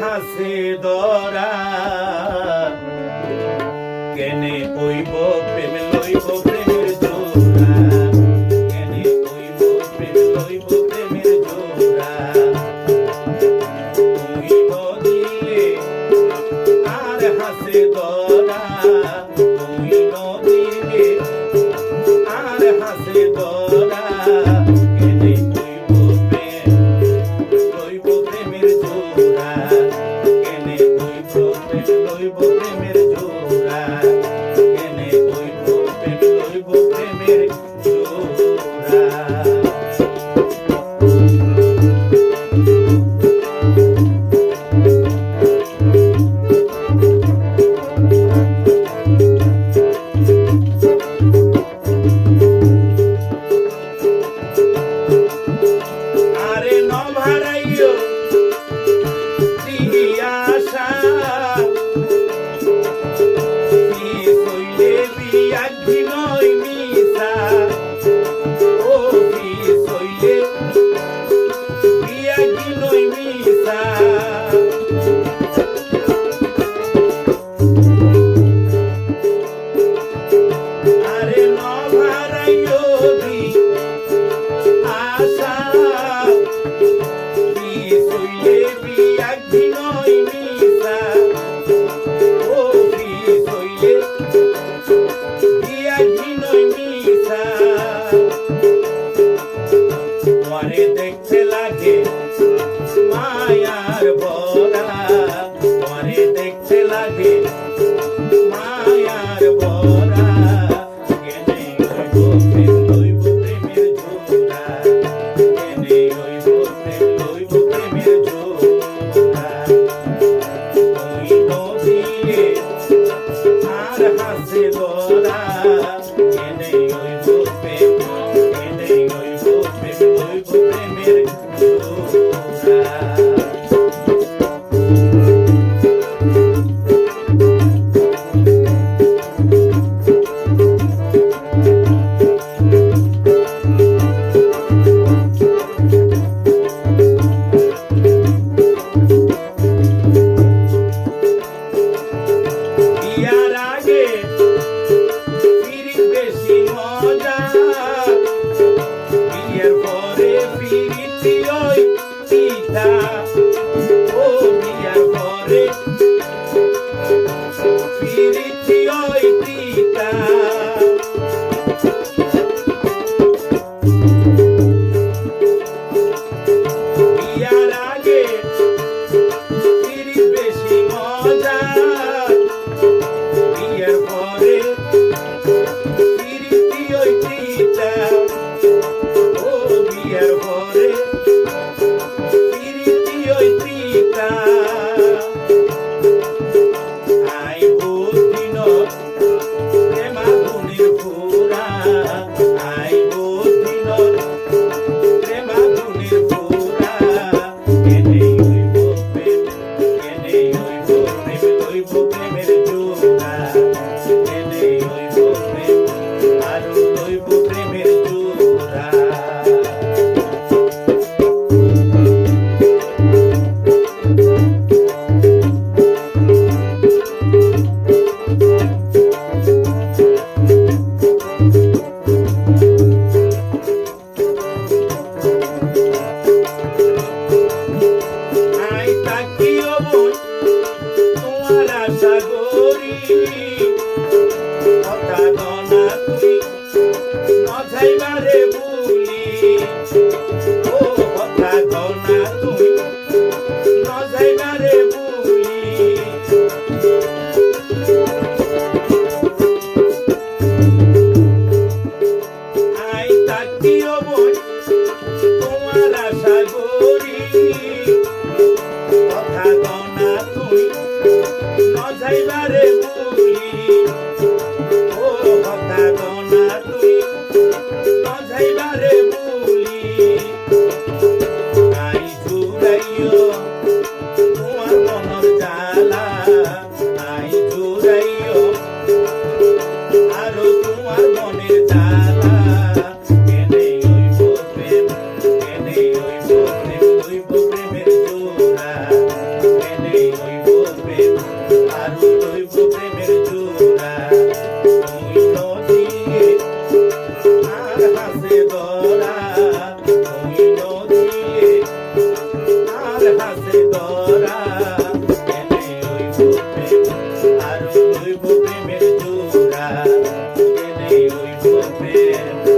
হাসি দরা। কেনে কইব প্রেম লইব প্রেমের দোরা Where are you? Yeah. যাইবারে been